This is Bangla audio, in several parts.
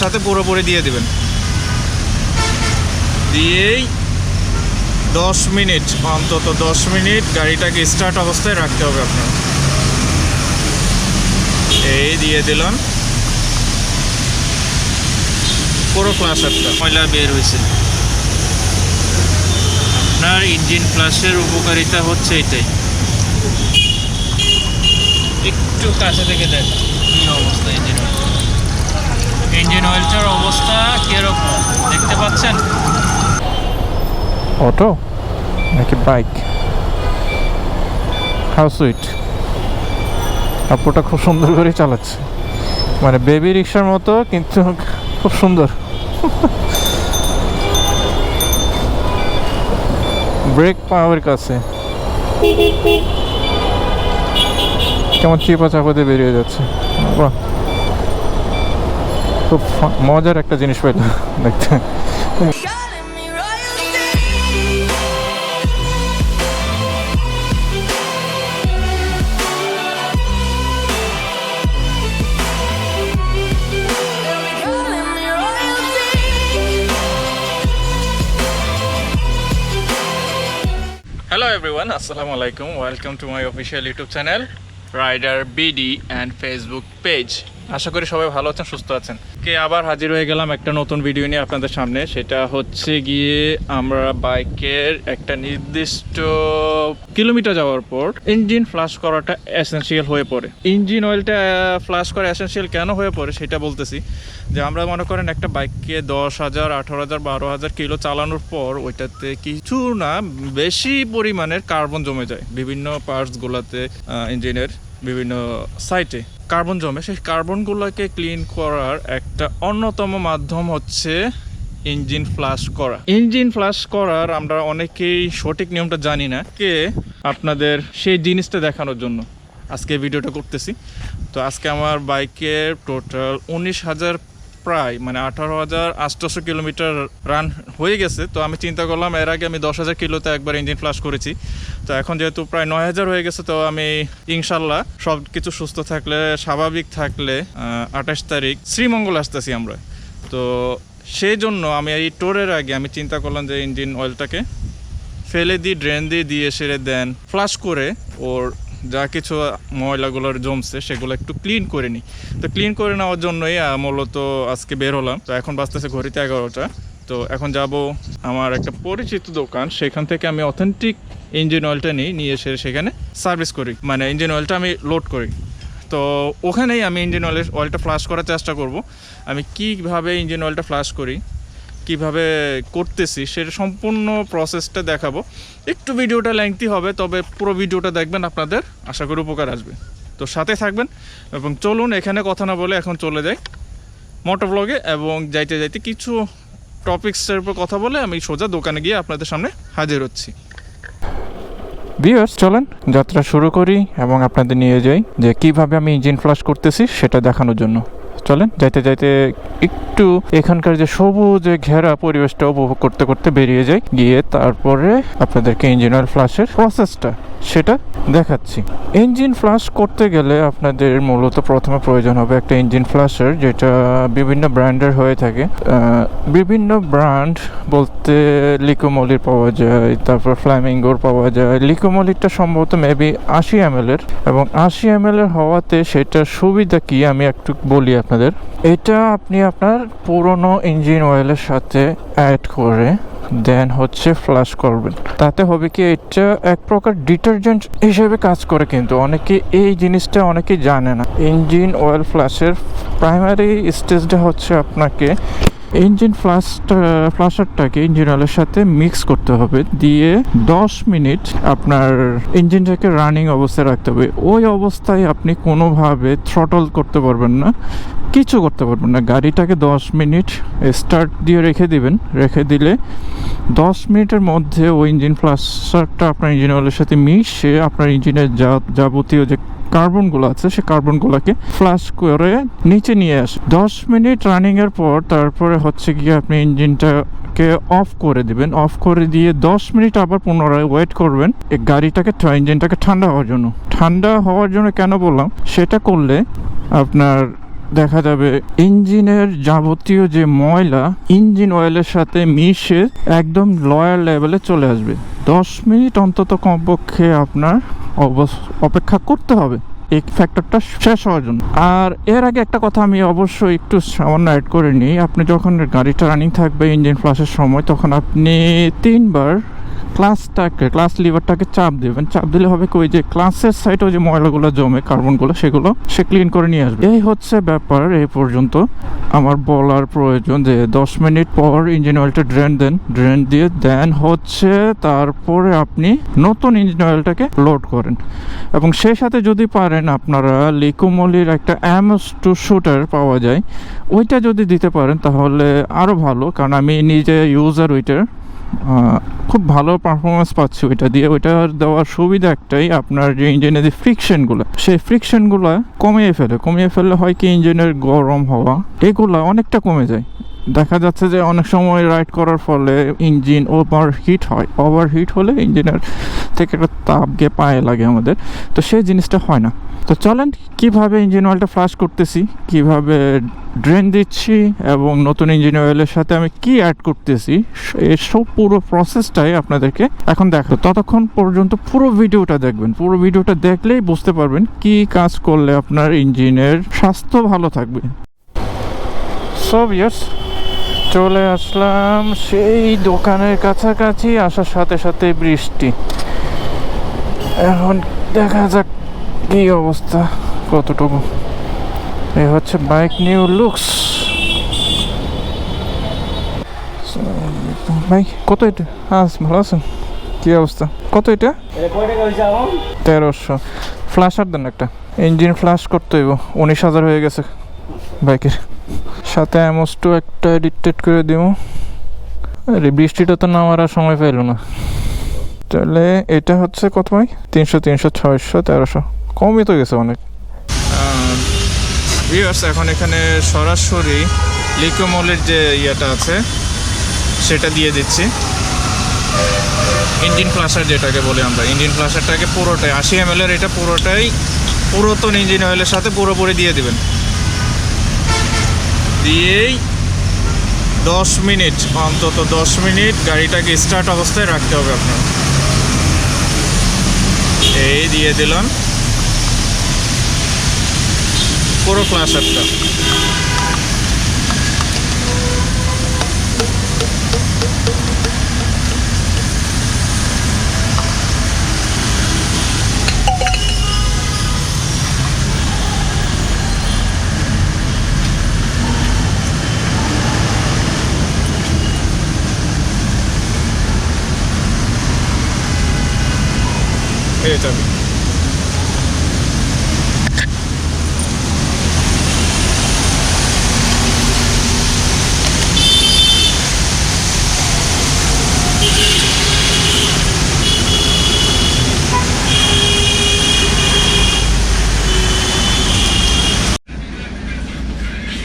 একসাথে পুরোপুরি দিয়ে দিবেন। দিয়েই দশ মিনিট, অন্তত দশ মিনিট গাড়িটাকে স্টার্ট অবস্থায় রাখতে হবে আপনার। এই দিয়ে দিলাম। পুরো ফ্লাশারটা ময়লা বের হয়েছে। আপনার ইঞ্জিন ফ্লাশের উপকারিতা হচ্ছে এটাই। একটু কাছে থেকে দেখ কি অবস্থা ইঞ্জিন অয়েল ইঞ্জিন অয়েলটার অবস্থা কীরকম? দেখতে পাচ্ছেন? অটো? নাকি বাইক? How sweet? আপুটা খুব সুন্দর করে চালাচ্ছে। মানে বেবি রিক্সার মতো, কিন্তু খুব সুন্দর। ব্রেক পাওয়ার কাছে। কেমন চিপা চাপাতে বেরিয়ে যাচ্ছে। বাহ। খুব মজার একটা জিনিস পাইলাম দেখতে. হ্যালো এভরিওয়ান আসসালামু আলাইকুম welcome to my official YouTube channel rider BD and Facebook page আশা করি সবাই ভালো আছেন, সুস্থ আছেন। কে আবার হাজির হয়ে গেলাম একটা নতুন ভিডিও নিয়ে আপনাদের সামনে। সেটা হচ্ছে গিয়ে আমরা বাইকের একটা নির্দিষ্ট কিলোমিটার যাওয়ার পর ইঞ্জিন ফ্লাশ করাটা এসেনশিয়াল হয়ে পড়ে। ইঞ্জিন অয়েলটা ফ্লাশ করা এসেনশিয়াল কেন হয়ে পড়ে সেটা বলতেছি। যে আমরা মনে করেন একটা বাইককে দশ হাজার, আঠারো হাজার, বারো হাজার কিলো চালানোর পর ওইটাতে কিছু না, বেশি পরিমাণের কার্বন জমে যায় বিভিন্ন পার্টসগুলোতে ইঞ্জিনের বিভিন্ন সাইটে কার্বন জমে, সেই কার্বনগুলোকে ক্লিন করার একটা অন্যতম মাধ্যম হচ্ছে ইঞ্জিন ফ্লাশ করা। ইঞ্জিন ফ্লাশ করার আমরা অনেকেই সঠিক নিয়মটা জানি না। কে আপনাদের সেই জিনিসটা দেখানোর জন্য আজকে ভিডিওটা করতেছি। তো আজকে আমার বাইকের টোটাল উনিশ হাজার প্রায় মানে আঠারো হাজার আটশোশো কিলোমিটার রান হয়ে গেছে। তো আমি চিন্তা করলাম, এর আগে আমি দশ হাজার কিলোতে একবার ইঞ্জিন ফ্লাশ করেছি। তো এখন যেহেতু প্রায় নয় হাজার হয়ে গেছে, তো আমি ইনশাল্লাহ সব কিছু সুস্থ থাকলে, স্বাভাবিক থাকলে আঠাশ তারিখ শ্রীমঙ্গল আসতেছি আমরা। তো সেই জন্য আমি এই টোরের আগে আমি চিন্তা করলাম যে ইঞ্জিন অয়েলটাকে ফেলে দিই ড্রেন দিয়ে দিয়ে সেরে দেন ফ্লাশ করে ওর যা কিছু ময়লাগুলোর জমছে, সেগুলো একটু ক্লিন করে নিই। তো ক্লিন করে নেওয়ার জন্যই মূলত আজকে বের হলাম। তো এখন বাজতেছে ঘড়িতে এগারোটা। তো এখন যাব আমার একটা পরিচিত দোকান। সেখান থেকে আমি অথেন্টিক ইঞ্জিন অয়েলটা নিই, নিয়ে এসে সেখানে সার্ভিস করি। মানে ইঞ্জিন অয়েলটা আমি লোড করি। তো ওখানেই আমি ইঞ্জিন অয়েলের অয়েলটা ফ্লাশ করার চেষ্টা করব। আমি কীভাবে ইঞ্জিন অয়েলটা ফ্লাশ করি? কীভাবে করতেছি সেটা সম্পূর্ণ প্রসেসটা দেখাবো। একটু ভিডিওটা লেংথি হবে, তবে পুরো ভিডিওটা দেখবেন, আপনাদের আশা করি উপকার আসবে। তো সাথে থাকবেন এবং চলুন এখানে কথা না বলে এখন চলে যাই মোটর ব্লগে এবং যাইতে যাইতে কিছু টপিক্সের উপর কথা বলে আমি সোজা দোকানে গিয়ে আপনাদের সামনে হাজির হচ্ছি। ভিউয়ার্স চলেন যাত্রা শুরু করি এবং আপনাদের নিয়ে যাই যে কীভাবে আমি ইঞ্জিন ফ্লাশ করতেছি সেটা দেখানোর জন্য। চলেন, যাইতে যাইতে একটু এখানকার যে সবুজ ঘেরা পরিবেশটা উপভোগ করতে করতে বেরিয়ে যাই। গিয়ে তারপরে আপনাদেরকে ইঞ্জিন অয়েল ফ্লাশের প্রসেসটা সেটা দেখাচ্ছি। ইঞ্জিন ফ্লাশ করতে গেলে আপনাদের মূলত প্রথমে প্রয়োজন হবে একটা ইঞ্জিন ফ্লাশের যেটা বিভিন্ন ব্র্যান্ডের হয়ে থাকে। বিভিন্ন ব্র্যান্ড বলতে লিকোমলির পাওয়া যায়, তারপর ফ্ল্যামিঙ্গোর পাওয়া যায়। লিকোমলিরটা সম্ভবত মেবি আশি এম এর এবং আশি এম এর হওয়াতে সেটার সুবিধা কি আমি একটু বলি আপনাদের এটা আপনি আপনার পুরনো ইঞ্জিন অয়েলের সাথে অ্যাড করে দেন হচ্ছে ফ্লাশ করবেন। তাতে হবে কি এটা এক প্রকার ডিটারজেন্ট হিসেবে কাজ করে কিন্তু। অনেকে এই জিনিসটা অনেকে জানে না। ইঞ্জিন অয়েল ফ্লাশের প্রাইমারি স্টেজটা হচ্ছে আপনাকে ইঞ্জিন ফ্লাশটা ফ্লাশারটাকে ইঞ্জিন অয়েলের সাথে মিক্স করতে হবে। দিয়ে দশ মিনিট আপনার ইঞ্জিনটাকে রানিং অবস্থায় রাখতে হবে। ওই অবস্থায় আপনি কোনোভাবে থ্রটল করতে পারবেন না, কিছু করতে পারবেন না। গাড়িটাকে দশ মিনিট স্টার্ট দিয়ে রেখে দিবেন। রেখে দিলে দশ মিনিটের মধ্যে ওই ইঞ্জিন ফ্লাশারটা আপনার ইঞ্জিন অয়েলের সাথে মিশে আপনার ইঞ্জিনের যাবতীয় যে কার্বনগুলো আছে সেই কার্বনগুলোকে ফ্লাশ করে নিচে নিয়ে আসে। দশ মিনিট রানিংয়ের পর তারপরে হচ্ছে গিয়ে আপনি ইঞ্জিনটাকে অফ করে দিবেন। অফ করে দিয়ে দশ মিনিট আবার পুনরায় ওয়েট করবেন। এই গাড়িটাকে ইঞ্জিনটাকে ঠান্ডা হওয়ার জন্য। ঠান্ডা হওয়ার জন্য কেন বললাম? সেটা করলে আপনার দেখা যাবে ইঞ্জিনের যাবতীয় যে ময়লা, ইঞ্জিন অয়েলের সাথে মিশে একদম লয়ার লেভেলে চলে আসবে। দশ মিনিট অন্তত কমপক্ষে আপনার অপেক্ষা করতে হবে। এই ফ্যাক্টরটা শেষ হওয়ার জন্য। আর এর আগে একটা কথা আমি অবশ্যই একটু সামান্য অ্যাড করে নিই। আপনি যখন গাড়িটা রানিং থাকবে ইঞ্জিন ফ্লাশের সময়, তখন আপনি তিনবার ক্লাসটাকে ক্লাস লিভারটাকে চাপ দেবেন চাপ দিলে হবে কি যে ক্লাসের সাইডেও যে ময়লাগুলো জমে কার্বনগুলো সেগুলো সে ক্লিন করে নিয়ে আসবে। এই হচ্ছে ব্যাপার এই পর্যন্ত। আমার বলার প্রয়োজন যে দশ মিনিট পর ইঞ্জিন অয়েলটা ড্রেন দেন ড্রেন দিয়ে দেন হচ্ছে তারপরে আপনি নতুন ইঞ্জিন অয়েলটাকে লোড করেন। এবং সেই সাথে যদি পারেন আপনারা লিকোমলির একটা অ্যামস টু শুটার পাওয়া যায়। ওইটা যদি দিতে পারেন তাহলে আরও ভালো, কারণ আমি নিজে ইউজার ওইটার খুব ভালো পারফরমেন্স পাচ্ছি ওইটা দিয়ে। ওইটার দেওয়ার সুবিধা একটাই, আপনার যে ইঞ্জিনের যে ফ্রিকশনগুলো সেই ফ্রিকশনগুলো কমিয়ে ফেলে। কমিয়ে ফেললে হয় কি ইঞ্জিনের গরম হওয়া, এগুলো অনেকটা কমে যায়। দেখা যাচ্ছে যে অনেক সময় রাইড করার ফলে ইঞ্জিন ওভার হিট হয়। ওভার হিট হলে ইঞ্জিনের থেকে একটা তাপ গিয়ে পায়ে লাগে আমাদের। তো সেই জিনিসটা হয় না। তো চলেন, কীভাবে ইঞ্জিন অয়েলটা ফ্লাশ করতেছি, কীভাবে ড্রেন দিচ্ছি এবং নতুন ইঞ্জিন অয়েলের সাথে আমি কি অ্যাড করতেছি এসব পুরো প্রসেসটাই আপনাদেরকে এখন দেখো ততক্ষণ পর্যন্ত পুরো ভিডিওটা দেখবেন। পুরো ভিডিওটা দেখলেই বুঝতে পারবেন কি কাজ করলে আপনার ইঞ্জিনের স্বাস্থ্য ভালো থাকবে। সব ইয়ার্স চলে আসলাম সেই দোকানের কাছাকাছি আসার সাথে সাথে বৃষ্টি। এখন দেখা যাক কি অবস্থা কতটুকু। এই হচ্ছে বাইক নিউ লুকস। ভাই কত এটা? হ্যাঁ ভালো আছেন? কি অবস্থা? কত এটা? তেরোশো। ফ্ল্যাশার দেন একটা। ইঞ্জিন ফ্ল্যাশ করতে হইব। উনিশ হাজার হয়ে গেছে। বাইকের। সাথে অ্যামোস্টো একটা এডিটেড করে দিব আরে, বৃষ্টিটা তো নামার আর সময় পেল না। তাহলে এটা হচ্ছে কত ভাই তিনশো তিনশো, ছয়শো, তেরোশো। কমই তো গেছে অনেক। এখন এখানে সরাসরি লিকোমলের যে ইয়েটা আছে, সেটা দিয়ে দিচ্ছি। ইঞ্জিন ফ্লাশার যেটাকে বলি আমরা। ইঞ্জিন ফ্লাশারটাকে পুরোটাই, আশি এম এর এটা পুরোটাই পুরাতন ইঞ্জিন অয়েলের সাথে পুরোপুরি দিয়ে দিবেন। দিয়েই দশ মিনিট, অন্তত দশ মিনিট গাড়িটাকে স্টার্ট অবস্থায় রাখতে হবে আপনার এই দিয়ে দিলাম। পুরো ক্লাস এই চাবি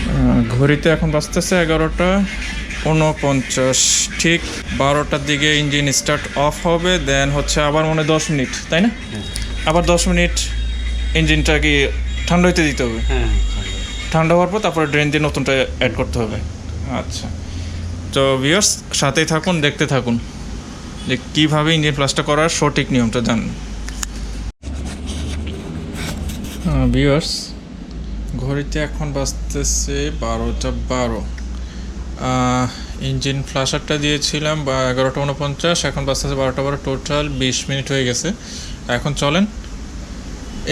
আহ, ঘড়িতে এখন বাজতেছে এগারোটা। উনপঞ্চাশ ঠিক বারোটার দিকে ইঞ্জিন স্টার্ট অফ হবে দেন হচ্ছে আবার মনে হয় দশ মিনিট তাই না? আবার দশ মিনিট ইঞ্জিনটা কি ঠান্ডা হইতে দিতে হবে। হ্যাঁ ঠান্ডা হওয়ার পর তারপরে ড্রেন দিয়ে নতুনটা অ্যাড করতে হবে। আচ্ছা। তো ভিউয়ার্স সাথেই থাকুন দেখতে থাকুন যে কীভাবে ইঞ্জিন প্লাসটা করার সঠিক নিয়মটা জানুন ভিউয়ার্স ঘড়িতে এখন বাজতেছে বারোটা বারো। ইঞ্জিন ফ্লাশারটা দিয়েছিলাম বা এগারোটা উনপঞ্চাশ, এখন বাজতেছে বারোটা বারো টোটাল বিশ মিনিট হয়ে গেছে। এখন চলেন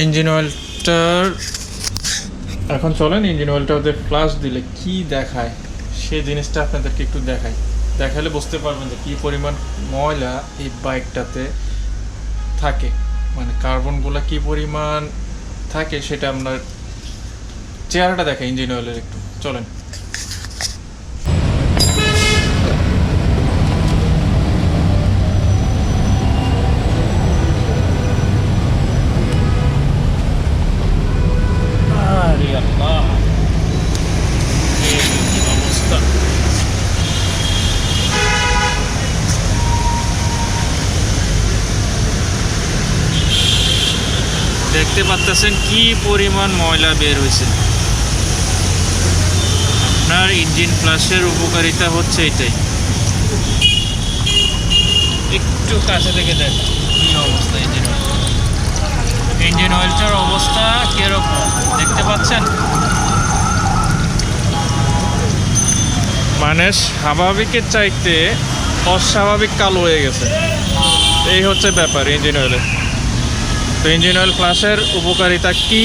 ইঞ্জিন অয়েলটার এখন চলেন ইঞ্জিন অয়েলটা ওদের ফ্লাশ দিলে কি দেখায়? সেই জিনিসটা আপনাদেরকে একটু দেখাই। দেখালে বুঝতে পারবেন যে কী পরিমাণ ময়লা এই বাইকটাতে থাকে। মানে কার্বনগুলো কী পরিমাণ থাকে সেটা আপনার চেহারাটা দেখে ইঞ্জিন অয়েলের একটু। চলেন। দেখতে পাচ্তেছেন কি পরিমাণ ময়লা বের হয়েছে। আপনার ইঞ্জিন ফ্লাশের উপকারিতা হচ্ছে এটাই। একটু কাছে থেকে দেখ কি অবস্থা ইঞ্জিন ইঞ্জিন অয়েলটার অবস্থা কীরকম? দেখতে পাচ্ছেন? মানে স্বাভাবিকের চাইতে অস্বাভাবিক কালো হয়ে গেছে। এই হচ্ছে ব্যাপার ইঞ্জিন অয়েলের তো ইঞ্জিন অয়েল ফ্লাশের উপকারিতা কি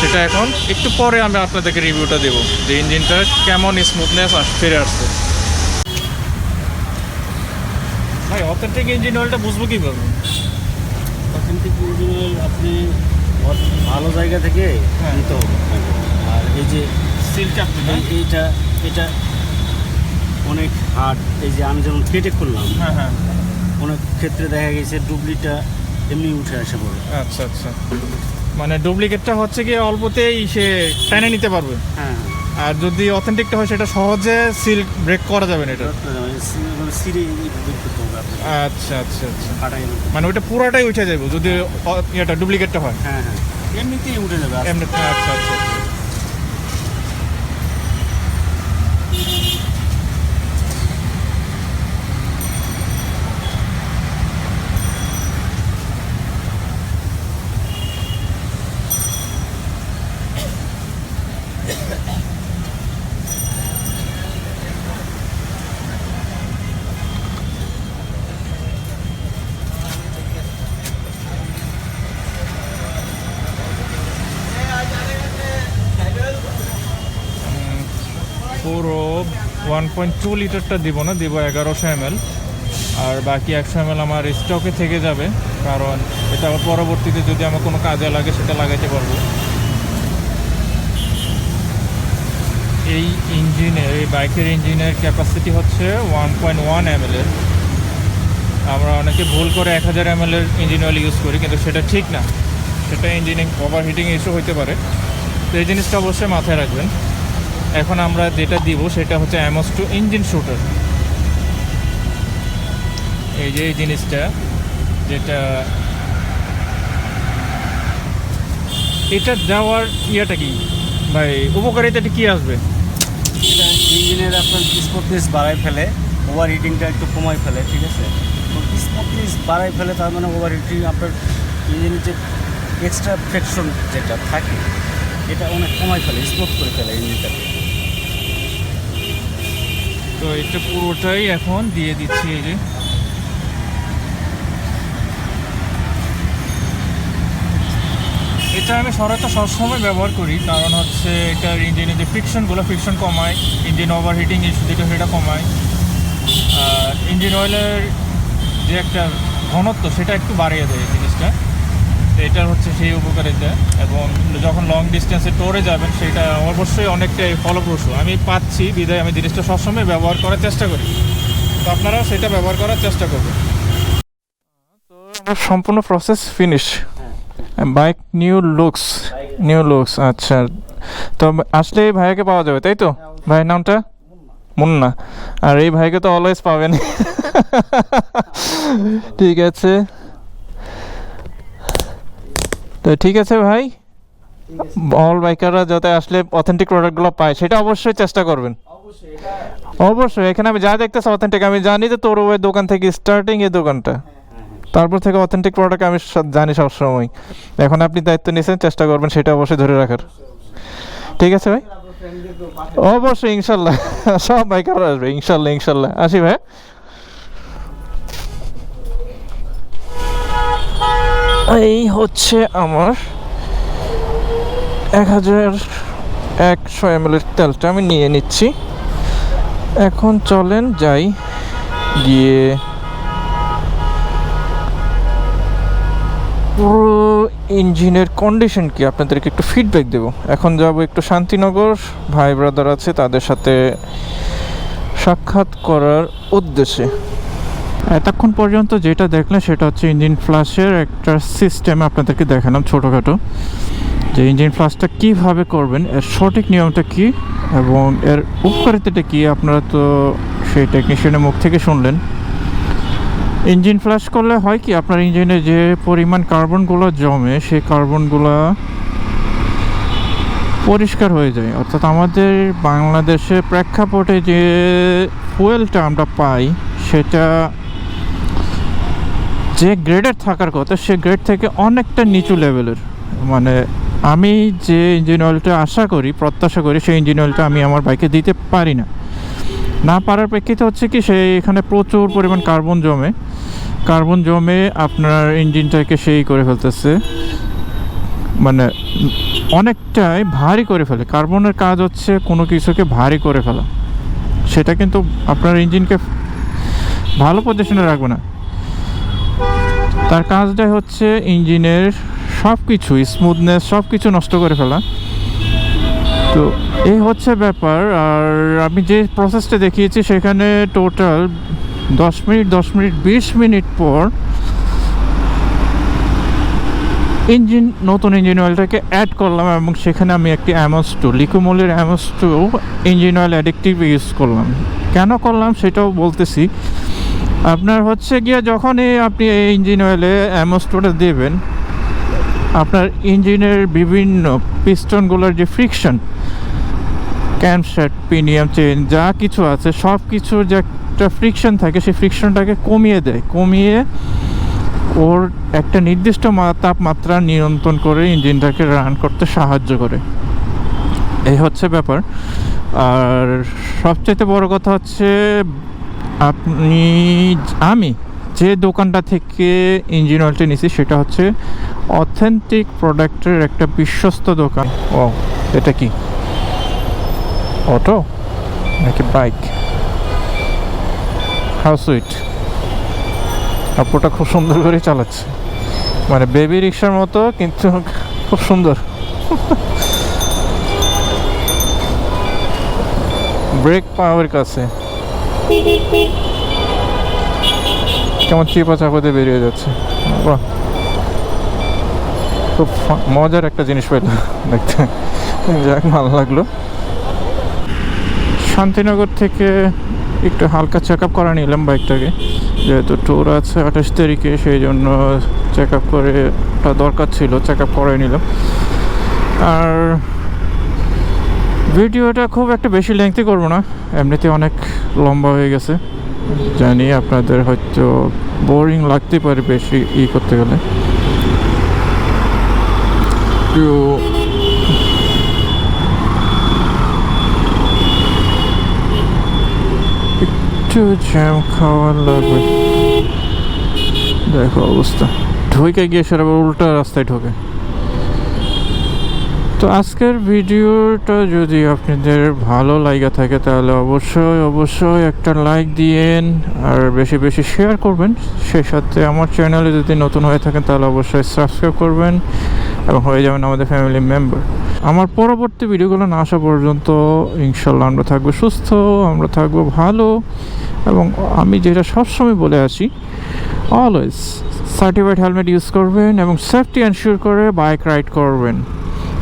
সেটা এখন একটু পরে আমি আপনাদেরকে রিভিউটা দেবো যে ইঞ্জিনটা কেমন স্মুথনেস ফিরে আসছে। ভাই অথেন্টিক ইঞ্জিন অয়েলটা বুঝব কীভাবে? অথেন্টিক ইঞ্জিনিয়ার আপনি ভালো জায়গা থেকে হ্যাঁ। নিতে হবে। আর এই যে সিল চাপতে এই- এইটা এটা অনেক হার্ড এই যে আমি যেমন কেটে খুললাম হ্যাঁ হ্যাঁ। অনেক ক্ষেত্রে দেখা গেছে ডুবলিটা এমনি উঠে আসে পড়ে আচ্ছা আচ্ছা। মানে ডুপ্লিকেটটা হচ্ছে কি অল্পতেই সে টেনে নিতে পারবে। হ্যাঁ আর যদি অথেন্টিকটা হয় সেটা সহজে সিল ব্রেক করা যাবে না এটা। হবে আপনাকে। আচ্ছা আচ্ছা আচ্ছা। মানে ওটা পুরাটাই উঠে যাবে যদি এটা ইয়েটা ডুপ্লিকেটটা হয়। হ্যাঁ হ্যাঁ। এমনিতেই উঠে যাবে। এমনিতে আচ্ছা আচ্ছা পুরো ওয়ান পয়েন্ট টু লিটারটা দিব না, দিব এগারোশো এম আর বাকি একশো এম আমার স্টকে থেকে যাবে, কারণ এটা আবার পরবর্তীতে যদি আমার কোনো কাজে লাগে সেটা লাগাইতে পারব। এই ইঞ্জিনের এই বাইকের ইঞ্জিনের ক্যাপাসিটি হচ্ছে ওয়ান পয়েন্ট ওয়ান এম এর। আমরা অনেকে ভুল করে এক হাজার এম এর ইঞ্জিন অয়েল ইউজ করি, কিন্তু সেটা ঠিক না। সেটা ইঞ্জিনিং ওভার হিটিং ইস্যু হতে পারে। তো এই জিনিসটা অবশ্যই মাথায় রাখবেন। এখন আমরা যেটা দিব সেটা হচ্ছে অ্যামোস টু ইঞ্জিন শুটার এই যে এই জিনিসটা, যেটা এটা দেওয়ার ইয়েটা কি? ভাই উপকারিতাটা কি আসবে? ইঞ্জিনের আপনার স্মুথনেস বাড়ায় ফেলে ওভার হিটিংটা একটু কমায় ফেলে, ঠিক আছে? তো স্মুথনেস বাড়ায় ফেলে, তার মানে ওভার হিটিং আপনার ইঞ্জিনের যে এক্সট্রা ফ্রিকশন যেটা থাকে, এটা অনেক কমায় ফেলে স্মুথ করে ফেলে ইঞ্জিনটাকে তো এটা পুরোটাই এখন দিয়ে দিচ্ছি এই যে। এটা আমি সরাসরি সবসময় ব্যবহার করি, কারণ হচ্ছে এটার ইঞ্জিনের যে ফ্রিকশনগুলো ফ্রিকশন কমায় ইঞ্জিন ওভার হিটিং ইস্যু যেটা, সেটা কমায়। আর ইঞ্জিন অয়েলের যে একটা ঘনত্ব, সেটা একটু বাড়িয়ে দেয়। তো এটার হচ্ছে সেই উপকারিতা এবং যখন লং ডিস্টেন্সে টোরে যাবেন, সেটা অবশ্যই অনেকটাই ফলপ্রসূ। আমি পাচ্ছি, বিধায় আমি জিনিসটা সবসময় ব্যবহার করার চেষ্টা করি। তো আপনারাও সেটা ব্যবহার করার চেষ্টা করবেন। আমার সম্পূর্ণ process finish bike new looks new looks আচ্ছা। তো আসলে এই ভাইয়াকে পাওয়া যাবে, তাই তো? ভাইয়ের নামটা? মুন্না। আর এই ভাইকে তো অলওয়েজ পাবেন। ঠিক আছে। তো ঠিক আছে ভাই। অল বাইকাররা যাতে আসলে অথেন্টিক প্রোডাক্টগুলো পায়, সেটা অবশ্যই চেষ্টা করবেন। অবশ্যই, এখানে আমি যা দেখতেছি অথেন্টিক আমি জানি যে তোর ওই দোকান থেকে স্টার্টিং এই দোকানটা। তারপর থেকে অথেন্টিক প্রোডাক্ট আমি জানি সবসময়। এখন আপনি দায়িত্ব নিয়েছেন, চেষ্টা করবেন সেটা অবশ্যই ধরে রাখার। ঠিক আছে ভাই? অবশ্যই, ইনশাল্লাহ। সব বাইকাররা আসবে, ইনশাল্লাহ ইনশাল্লাহ। আসি ভাই। এই হচ্ছে আমার এক হাজার একশো এম এর তেলটা আমি নিয়ে নিচ্ছি। এখন চলেন যাই গিয়ে পুরো ইঞ্জিনের কন্ডিশন কি, আপনাদেরকে একটু ফিডব্যাক দেবো। এখন যাব একটু শান্তিনগর, ভাই ব্রাদার আছে তাদের সাথে সাক্ষাৎ করার উদ্দেশ্যে। এতক্ষণ পর্যন্ত যেটা দেখলেন সেটা হচ্ছে ইঞ্জিন ফ্লাশের একটা সিস্টেম আপনাদেরকে দেখালাম ছোটোখাটো। যে ইঞ্জিন ফ্লাশটা কীভাবে করবেন, এর সঠিক নিয়মটা কী এবং এর উপকারিতাটা কী আপনারা তো সেই টেকনিশিয়ানের মুখ থেকে শুনলেন। ইঞ্জিন ফ্ল্যাশ করলে হয় কি, আপনার ইঞ্জিনে যে পরিমাণ কার্বনগুলো জমে সেই কার্বনগুলো পরিষ্কার হয়ে যায়। অর্থাৎ আমাদের বাংলাদেশের প্রেক্ষাপটে যে ফুয়েলটা আমরা পাই, সেটা যে গ্রেডের থাকার কথা, সে গ্রেড থেকে অনেকটা নিচু লেভেলের মানে আমি যে ইঞ্জিন অয়েলটা আশা করি, প্রত্যাশা করি, সেই ইঞ্জিন অয়েলটা আমি আমার বাইকে দিতে পারি না। না পারার প্রেক্ষিতে হচ্ছে কি সেই এখানে প্রচুর পরিমাণ কার্বন জমে। কার্বন জমে আপনার ইঞ্জিনটাকে সেই করে ফেলতেছে। মানে অনেকটাই ভারী করে ফেলে। কার্বনের কাজ হচ্ছে কোনো কিছুকে ভারী করে ফেলা। সেটা কিন্তু আপনার ইঞ্জিনকে ভালো পজিশনে রাখবে না। তার কাজটাই হচ্ছে ইঞ্জিনের সব কিছু স্মুথনেস সব কিছু নষ্ট করে ফেলা। তো এই হচ্ছে ব্যাপার, আর আমি যে প্রসেসটা দেখিয়েছি সেখানে টোটাল দশ মিনিট দশ মিনিট, বিশ মিনিট পর ইঞ্জিন, নতুন ইঞ্জিন অয়েলটাকে অ্যাড করলাম এবং সেখানে আমি একটি অ্যামোস টু লিকোমোলের অ্যামোস টু ইঞ্জিন অয়েল অ্যাডিকটিভ ইউজ করলাম। কেন করলাম সেটাও বলতেছি। আপনার হচ্ছে গিয়ে যখনই আপনি এই ইঞ্জিন অয়েলে অ্যামোস টুটা দেবেন, আপনার ইঞ্জিনের বিভিন্ন পিস্টনগুলোর যে ফ্রিকশন ক্যামশেট পিনিয়াম চেন যা কিছু আছে, সব কিছুর যে একটা ফ্রিকশন থাকে, সেই ফ্রিকশনটাকে কমিয়ে দেয়। কমিয়ে ওর একটা নির্দিষ্ট তাপমাত্রা নিয়ন্ত্রণ করে ইঞ্জিনটাকে রান করতে সাহায্য করে। এই হচ্ছে ব্যাপার। আর সবচাইতে বড় কথা হচ্ছে আপনি আমি যে দোকানটা থেকে ইঞ্জিন অয়েলটা নিয়েছি সেটা হচ্ছে অথেন্টিক প্রোডাক্টের একটা বিশ্বস্ত দোকান। ও এটা কি? অটো নাকি বাইক হাউ সুইট আপুটা খুব সুন্দর করে চালাচ্ছে। মানে বেবি রিক্সার মতো, কিন্তু খুব সুন্দর। ব্রেক পাওয়ার কাছে। কেমন চিপা চাপাতে বেরিয়ে যাচ্ছে। খুব মজার একটা জিনিস পেলাম দেখতে। যাক, ভালো লাগল। শান্তিনগর থেকে একটু হালকা চেক আপ করা নিলাম বাইকটাকে যেহেতু ট্যুর আছে আঠাশ তারিখে, সেই জন্য চেক আপ করে দরকার ছিল চেক আপ করাই নিলাম। আর ভিডিওটা খুব একটা বেশি লেংথি করব না। এমনিতে অনেক লম্বা হয়ে গেছে। জানি আপনাদের হয়তো বোরিং লাগতে পারে বেশি ই করতে গেলে। একটু জ্যাম খাওয়ার লাগবে। দেখো অবস্থা। ঢুকে গিয়ে সেটা উল্টা রাস্তায় ঢোকে। তো আজকের ভিডিওটা যদি আপনাদের ভালো লাগা থাকে, তাহলে অবশ্যই অবশ্যই একটা লাইক দিয়েন আর বেশি বেশি শেয়ার করবেন। সেই সাথে আমার চ্যানেলে যদি নতুন হয়ে থাকেন, তাহলে অবশ্যই সাবস্ক্রাইব করবেন এবং হয়ে যাবেন আমাদের ফ্যামিলি মেম্বার আমার পরবর্তী ভিডিওগুলো না আসা পর্যন্ত ইনশাল্লাহ আমরা থাকব সুস্থ, আমরা থাকব ভালো এবং আমি যেটা সবসময় বলে আসি অলওয়েজ সার্টিফাইড হেলমেট ইউজ করবেন এবং সেফটি এনশিওর করে বাইক রাইড করবেন।